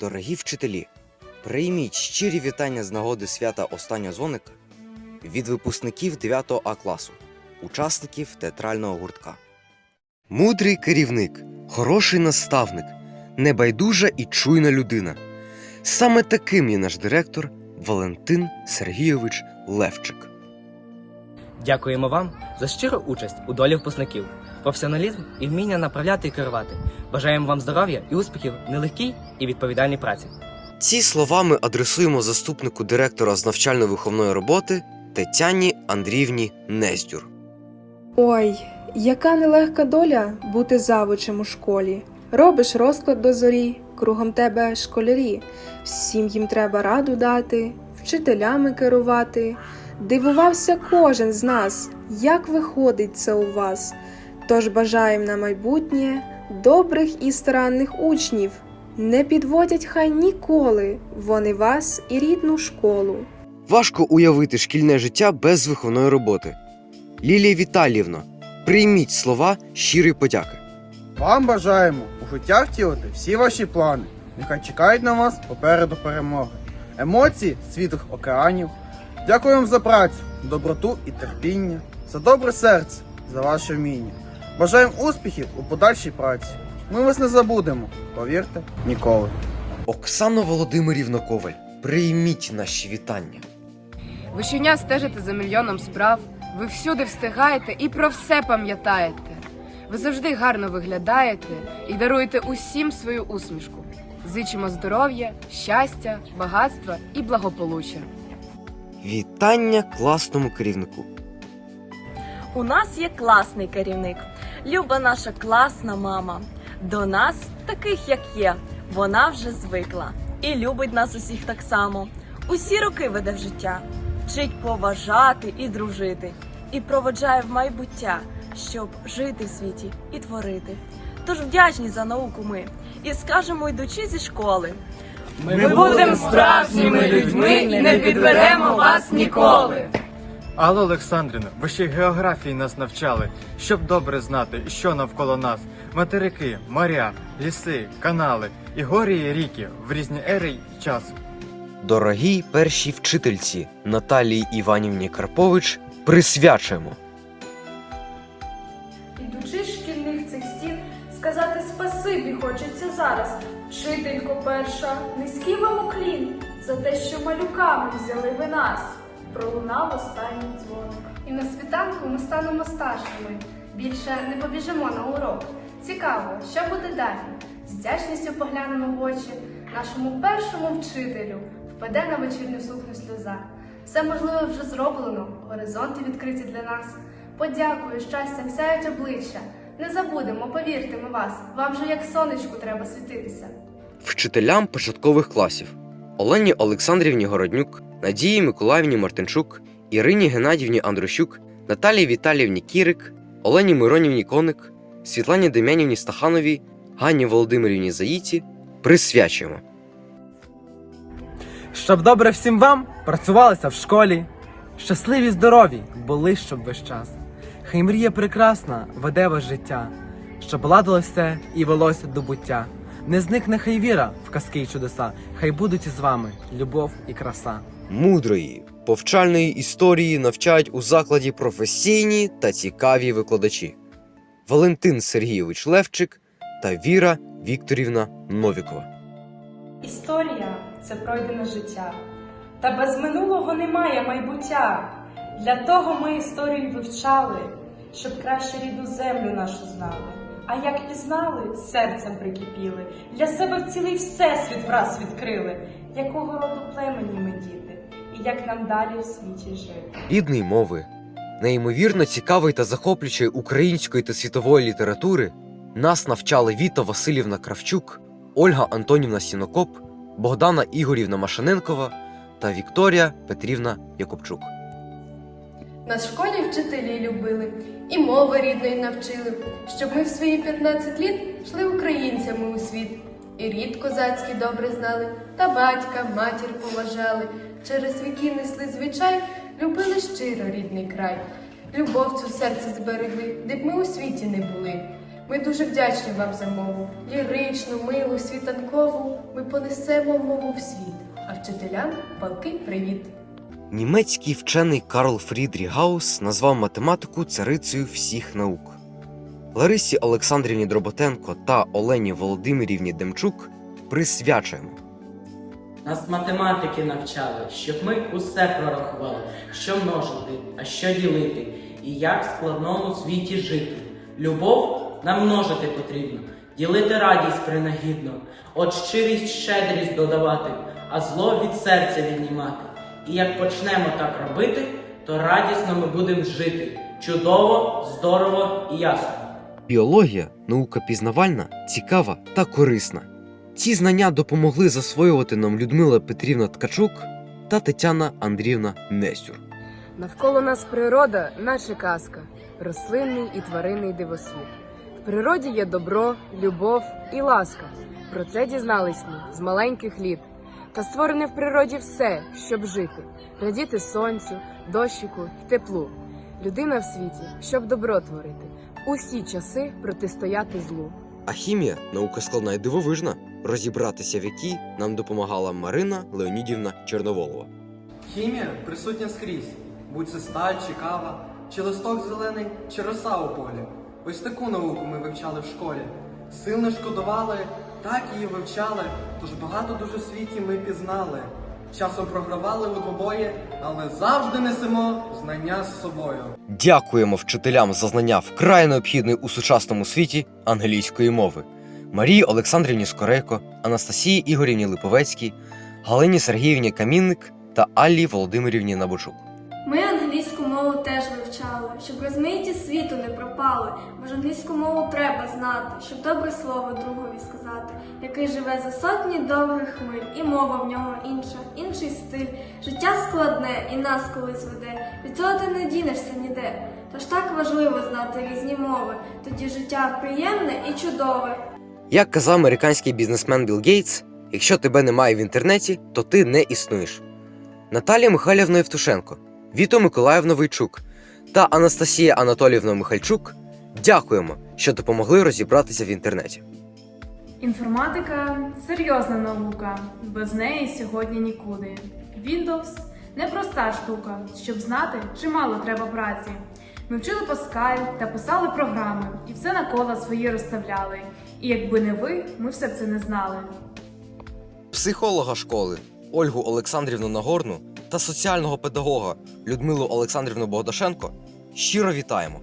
Дорогі вчителі, прийміть щирі вітання з нагоди свята останнього дзвоника від випускників 9 А класу, учасників театрального гуртка. Мудрий керівник, хороший наставник, небайдужа і чуйна людина. Саме таким є наш директор Валентин Сергійович Левчик. Дякуємо вам за щиру участь у долі випускників, професіоналізм і вміння направляти і керувати. Бажаємо вам здоров'я і успіхів в нелегкій і відповідальній праці. Ці слова ми адресуємо заступнику директора з навчально-виховної роботи Тетяні Андріївні Нездюр. Ой, яка нелегка доля бути завучем у школі. Робиш розклад до зорі, кругом тебе школярі. Всім їм треба раду дати, вчителями керувати. Дивувався кожен з нас, як виходить це у вас. Тож бажаєм на майбутнє добрих і старанних учнів. Не підводять хай ніколи вони вас і рідну школу. Важко уявити шкільне життя без виховної роботи. Лілія Віталіївна, прийміть слова щирої подяки. Вам бажаємо у життя втілити всі ваші плани. Нехай чекають на вас попереду перемоги. Емоції світлих океанів. Дякуємо за працю, доброту і терпіння, за добре серце, за ваше вміння. Бажаємо успіхів у подальшій праці. Ми вас не забудемо, повірте, ніколи. Оксано Володимирівна Коваль, прийміть наші вітання. Ви щодня стежите за мільйоном справ, ви всюди встигаєте і про все пам'ятаєте. Ви завжди гарно виглядаєте і даруєте усім свою усмішку. Зичимо здоров'я, щастя, багатства і благополуччя. Вітання класному керівнику. У нас є класний керівник, люба наша класна мама. До нас, таких як є, вона вже звикла і любить нас усіх так само. Усі роки веде в життя, вчить поважати і дружити, і проводжає в майбуття, щоб жити в світі і творити. Тож вдячні за науку ми і скажемо, йдучи зі школи. Ми будемо справжніми людьми і не підведемо вас ніколи. Алло, Олександрівна, ви ще й географії нас навчали, щоб добре знати, що навколо нас. Материки, моря, ліси, канали і горі і ріки в різні ери й часу. Дорогій першій вчительці Наталії Іванівні Карпович присвячуємо. Ідучи з шкільних цих стін, сказати спасибі хочеться зараз. Вчителько перша, низький вам уклін за те, що малюками взяли ви нас. Пролунав останній дзвоник. І на світанку ми станемо старшими. Більше не побіжимо на урок. Цікаво, що буде далі. З вдячністю поглянемо в очі нашому першому вчителю. Впаде на вечірню сукню сльоза. Все можливе вже зроблено, горизонти відкриті для нас. Подякую, щастям сяють обличчя. Не забудемо, повірте ми вас. Вам же як сонечку треба світитися. Вчителям початкових класів Олені Олександрівні Городнюк, Надії Миколаївні Мартинчук, Ірині Геннадівні Андрощук, Наталії Віталіївні Кірик, Олені Миронівні Коник, Світлані Дем'янівні Стахановій, Ганні Володимирівні Заїці присвячуємо. Щоб добре всім вам працювалося в школі, щасливі здорові були щоб весь час. Хай мрія прекрасна веде вас життя, щоб ладилось все і велося до буття. Не зникне хай віра в казки й чудеса, хай будуть із вами любов і краса. Мудрої, повчальної історії навчають у закладі професійні та цікаві викладачі Валентин Сергійович Левчик та Віра Вікторівна Новікова. Історія це пройдене життя. Та без минулого немає майбуття. Для того ми історію вивчали, щоб краще рідну землю нашу знали. А як пізнали, серцем прикипіли, для себе в цілий всесвіт враз відкрили, якого роду племені ми діти, і як нам далі в світі жити. рідної мови, неймовірно цікавої та захоплюючої української та світової літератури нас навчали Віта Васильівна Кравчук, Ольга Антонівна Сінокоп, Богдана Ігорівна Машаненкова та Вікторія Петрівна Якубчук. Нас в школі вчителі любили і мови рідної навчили, щоб ми в свої 15 літ йшли українцями у світ. І рід козацький добре знали, та батька, матір поважали. Через віки несли звичай, любили щиро рідний край. Любов цю в серці зберегли, де б ми у світі не були. Ми дуже вдячні вам за мову. Ліричну, милу, світанкову. Ми понесемо мову в світ, а вчителям палкий привіт. Німецький вчений Карл Фрідріх Гаус назвав математику царицею всіх наук. Ларисі Олександрівні Дроботенко та Олені Володимирівні Демчук присвячуємо. Нас математики навчали, щоб ми усе прорахували, що множити, а що ділити, і як в складному світі жити. Любов нам множити потрібно, ділити радість принагідно, от щирість щедрість додавати, а зло від серця віднімати. І як почнемо так робити, то радісно ми будемо жити. Чудово, здорово і ясно. Біологія наука пізнавальна, цікава та корисна. Ці знання допомогли засвоювати нам Людмила Петрівна Ткачук та Тетяна Андріївна Нестюр. Навколо нас природа, наче казка, рослинний і тваринний дивосвіт. В природі є добро, любов і ласка. Про це дізнались ми з маленьких літ. Та створене в природі все, щоб жити, радіти сонцю, дощику теплу. Людина в світі, щоб добро творити, усі часи протистояти злу. А хімія наука складна і дивовижна, розібратися в якій нам допомагала Марина Леонідівна Чорноволова. Хімія присутня скрізь, будь це сталь чи кава, чи листок зелений, чи роса у полі. Ось таку науку ми вивчали в школі. Сил не шкодували, так її вивчали, тож багато дуже світі ми пізнали. Часом програвали у побої, але завжди несемо знання з собою. Дякуємо вчителям за знання вкрай необхідної у сучасному світі англійської мови. Марії Олександрівні Скорейко, Анастасії Ігорівні Липовецькій, Галині Сергіївні Камінник та Аллі Володимирівні Набучук. Ми мову теж вивчали, щоб розмаїті світу не пропали, бо ж англійську мову треба знати, щоб добре слово другові сказати, який живе за сотні довгих миль, і мова в нього інша, інший стиль. Життя складне і нас колись веде. Від цього ти не дінешся ніде. Тож так важливо знати різні мови, тоді життя приємне і чудове. Як казав американський бізнесмен Білл Гейтс, якщо тебе немає в інтернеті, то ти не існуєш. Наталія Михайлівна Євтушенко, Віто Миколаївна Войчук та Анастасія Анатоліївна Михальчук дякуємо, що допомогли розібратися в інтернеті. Інформатика серйозна наука, без неї сьогодні нікуди. Windows непроста штука, щоб знати, чимало треба праці. Ми вчили Паскаль та писали програми, і все на кола свої розставляли. І якби не ви, ми все б це не знали. Психолога школи Ольгу Олександрівну Нагорну та соціального педагога Людмилу Олександрівну Богдашенко щиро вітаємо.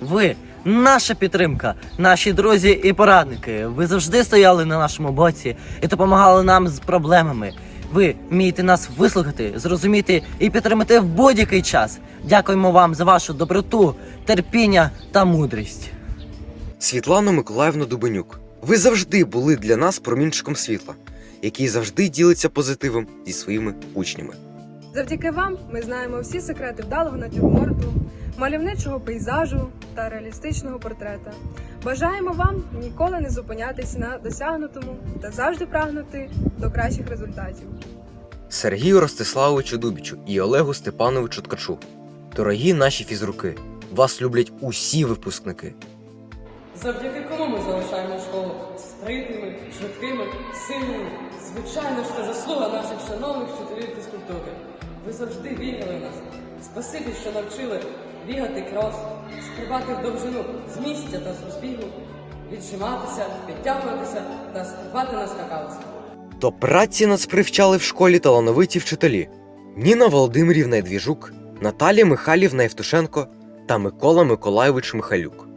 Ви наша підтримка, наші друзі і порадники. Ви завжди стояли на нашому боці і допомагали нам з проблемами. Ви вмієте нас вислухати, зрозуміти і підтримати в будь-який час. Дякуємо вам за вашу доброту, терпіння та мудрість. Світлана Миколаївна Дубенюк. Ви завжди були для нас промінчиком світла, який завжди ділиться позитивом зі своїми учнями. Завдяки вам ми знаємо всі секрети вдалого натюрморту, мальовничого пейзажу та реалістичного портрета. Бажаємо вам ніколи не зупинятись на досягнутому та завжди прагнути до кращих результатів. Сергію Ростиславовичу Дубічу і Олегу Степановичу Ткачу. Дорогі наші фізруки, вас люблять усі випускники. Завдяки кому ми залишаємо школу спритними, швидкими, сильними. Звичайно це заслуга наших шановних вчителів фізкультури. Ви завжди вірили в нас. Спасибі, що навчили бігати крос, стрибати в довжину з місця та з розбігу, віджиматися, підтягуватися та стрибати на скакалці. До праці нас привчали в школі талановиті вчителі Ніна Володимирівна Едвіжук, Наталія Михайлівна Євтушенко та Микола Миколайович Михайлюк.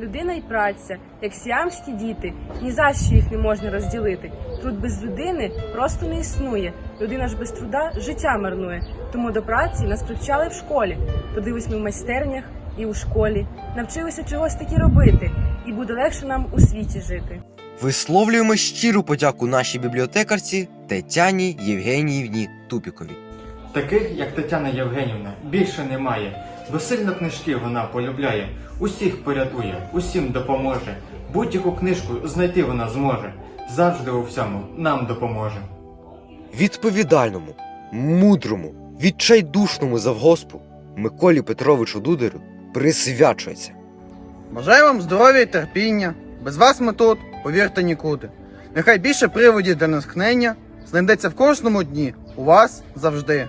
Людина і праця, як сіамські діти, ні за що їх не можна розділити. Труд без людини просто не існує. Людина ж без труда життя марнує. Тому до праці нас привчали в школі. Подивись ми в майстернях і у школі. Навчилися чогось таки робити, і буде легше нам у світі жити. Висловлюємо щиру подяку нашій бібліотекарці Тетяні Євгеніївні Тупіковій. Таких, як Тетяна Євгенівна, більше немає. Бо сильно книжки вона полюбляє, усіх порятує, усім допоможе. Будь-яку книжку знайти вона зможе. Завжди у всьому нам допоможе. Відповідальному, мудрому, відчайдушному завгоспу Миколі Петровичу Дударю присвячується. Бажаю вам здоров'я і терпіння. Без вас ми тут, повірте нікуди. Нехай більше приводів для натхнення знайдеться в кожному дні у вас завжди.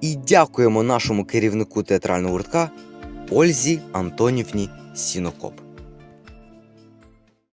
І дякуємо нашому керівнику театрального гуртка Ользі Антонівні Сінокоп.